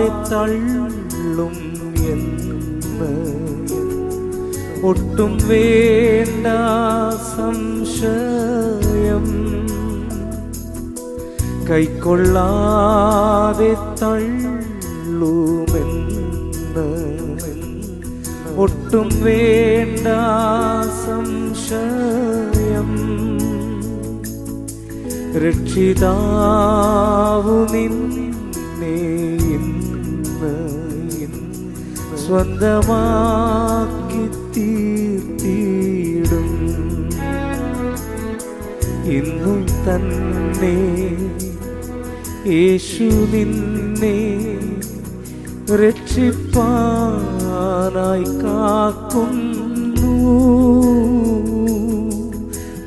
തൊടാതെ തള്ളും എന്ന്. ഒട്ടും വേണ്ട സംശയം. കൈക്കൊള്ളാതെ തള്ളുമെന്ന്. ഒട്ടും വേണ്ട സംശയം. രക്ഷിതാവു നിന്നെ സ്വന്തമാക്കി തീർത്തിടും. ഇന്നും തന്നെ യേശു നിന്നെ രക്ഷിപ്പാനായി കാക്കുന്നു.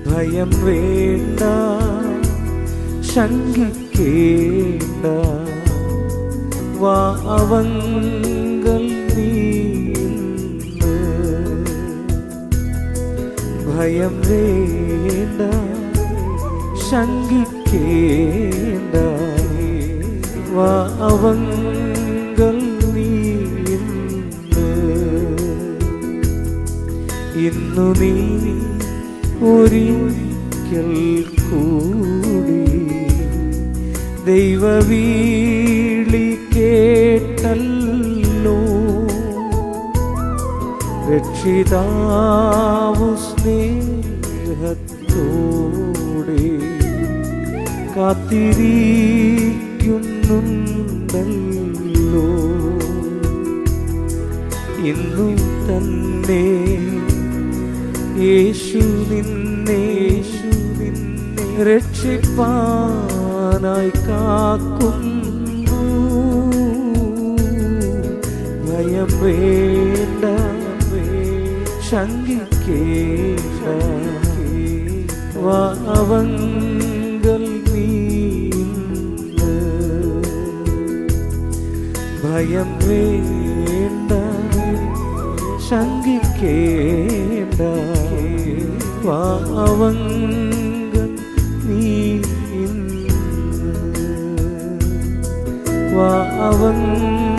ഭയം വേണ്ട ശങ്കിക്കേണ്ട വാ അവങ്കൽ ഭയം വേണ്ട ശങ്കിക്കേണ്ട വാ അവങ്കൽ ഇന്നു നീ ഒരിക്കൽ കൂടി ദൈവവീളി രക്ഷിതാവു സ്നേഹത്തോടെ കാത്തിരിക്കുന്നുണ്ടല്ലോ. ഇന്നും തന്നെ യേശു നിന്നേശു നിന്നെ രക്ഷിപ്പാനായി കാക്കുന്നു. ഭയം വേണ്ട. വാ അവങ്കൽ നീന്ന് ഭയം വേണ്ട ശങ്കിക്കേണ്ട വാവങ്ക നീ വാവങ്ക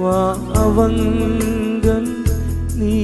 வா அவங்கன் நீ